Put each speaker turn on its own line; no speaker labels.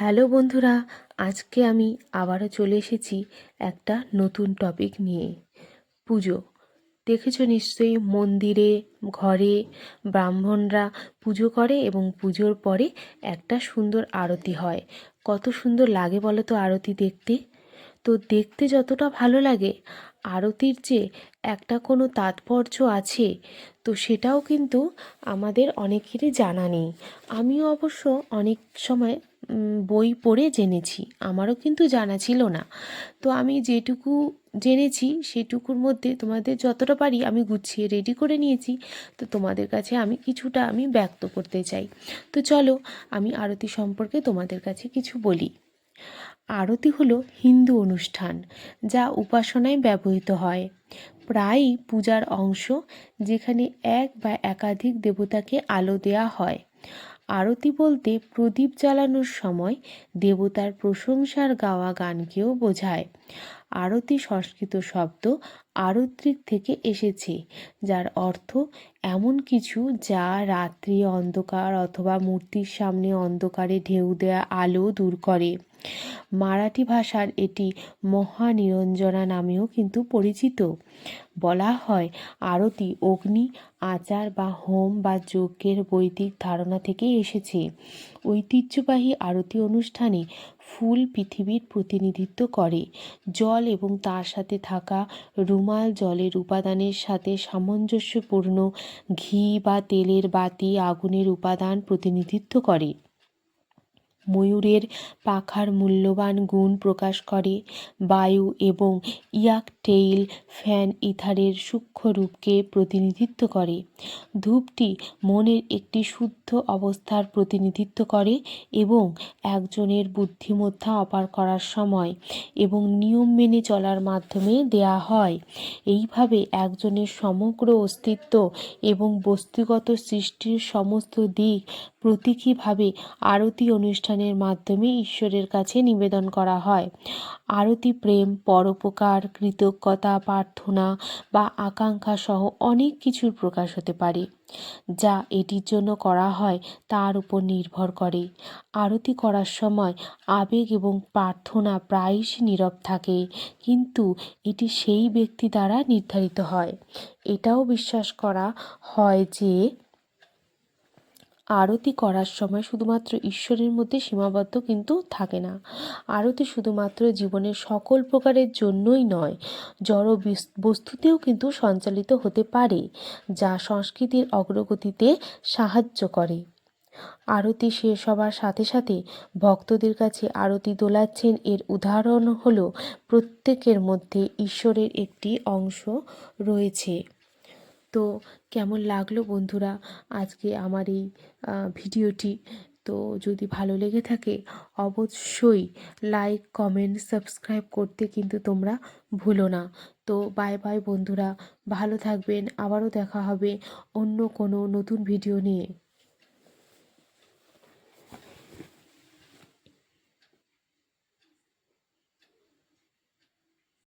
Hello বন্ধুরা, আজকে আমি আবারও চলে এসেছি একটা নতুন টপিক নিয়ে। পুজো। দেখেছ নিশ্চয়ই মন্দিরে, ঘরে ব্রাহ্মণরা পুজো করে এবং পুজোর পরে একটা সুন্দর আরতি হয়। কত সুন্দর লাগে বলো তো আরতি দেখতে? তো দেখতে যতটা ভালো লাগে, আরতির যে একটা কোনো তাৎপর্য আছে, তো সেটাও কিন্তু আমাদের অনেকেরই জানা নেই। আমিও অবশ্য অনেক সময় বই পড়ে জেনেছি, আমারও কিন্তু জানা ছিল না। তো আমি যেটুকু জেনেছি, সেটুকুর মধ্যে তোমাদের যতটা পারি আমি গুছিয়ে রেডি করে নিয়েছি, তো তোমাদের কাছে আমি কিছুটা আমি ব্যক্ত করতে চাই। তো চলো, আমি আরতি সম্পর্কে তোমাদের কাছে কিছু বলি। আরতি হলো হিন্দু অনুষ্ঠান, যা উপাসনায় ব্যবহৃত হয়। প্রায়ই পূজার অংশ, যেখানে এক বা একাধিক দেবতাকে আলো দেয়া হয়। আরতি বলতে প্রদীপ জ্বালানোর সময় দেবতার প্রশংসার গাওয়া গানকেও বোঝায়। আরতি সংস্কৃত শব্দ আরত্রিক থেকে এসেছে, যার অর্থ এমন কিছু যা রাত্রি অন্ধকার অথবা মূর্তির সামনে অন্ধকারে ঢেউ দেয়া আলো দূর করে। মারাঠি ভাষার এটি মহানিরঞ্জনা নামেও কিন্তু পরিচিত। বলা হয়, আরতি, অগ্নি, আচার বা হোম বা যজ্ঞের বৈদিক ধারণা থেকে এসেছে। ঐতিহ্যবাহী আরতি অনুষ্ঠানে ফুল পৃথিবীর প্রতিনিধিত্ব করে। জল এবং তার সাথে থাকা রুমাল জলের উপাদানের সাথে সামঞ্জস্যপূর্ণ ঘি বা তেলের বাতি আগুনের উপাদান প্রতিনিধিত্ব করে। ময়ূরের পাখার মূল্যবান গুণ প্রকাশ করে। বায়ু এবং ইয়াকটেইল ফ্যান ইথারের সূক্ষ্ম রূপকে প্রতিনিধিত্ব করে। ধূপটি মনের একটি শুদ্ধ অবস্থার প্রতিনিধিত্ব করে এবং একজনের বুদ্ধিমত্তা অপার করার সময় এবং নিয়ম মেনে চলার মাধ্যমে দেয়া হয়। এইভাবে একজনের সমগ্র অস্তিত্ব এবং বস্তুগত সৃষ্টির সমস্ত দিক প্রতীকীভাবে আরতি অনুষ্ঠানের মাধ্যমে ঈশ্বরের কাছে নিবেদন করা হয়। আরতি প্রেম, পরোপকার, কৃতজ্ঞতা, প্রার্থনা বা আকাঙ্ক্ষা সহ অনেক কিছুর প্রকাশ হতে পারে। যা এটির জন্য করা হয় তার উপর নির্ভর করে। আরতি করার সময় আবেগ এবং প্রার্থনা প্রায়শই নীরব থাকে, কিন্তু এটি সেই ব্যক্তি দ্বারা নির্ধারিত হয়। এটাও বিশ্বাস করা হয় যে আরতি করার সময় শুধুমাত্র ঈশ্বরের মধ্যে সীমাবদ্ধ কিন্তু থাকে না। আরতি শুধুমাত্র জীবনের সকল প্রকারের জন্যই নয়, জড় বস্তুতেও কিন্তু সঞ্চালিত হতে পারে, যা সংস্কৃতির অগ্রগতিতে সাহায্য করে। আরতি শেষ হবার সাথে সাথে ভক্তদের কাছে আরতি দোলাচ্ছেন এর উদাহরণ হলো প্রত্যেকের মধ্যে ঈশ্বরের একটি অংশ রয়েছে। তো কেমন লাগল বন্ধুরা আজকে আমার এই ভিডিওটি? তো যদি ভালো লেগে থাকে অবশ্যই লাইক কমেন্ট সাবস্ক্রাইব করতে কিন্তু তোমরা ভুলো না। তো বাই বাই বন্ধুরা, ভালো থাকবেন, আবারও দেখা হবে অন্য কোনো নতুন ভিডিও নিয়ে।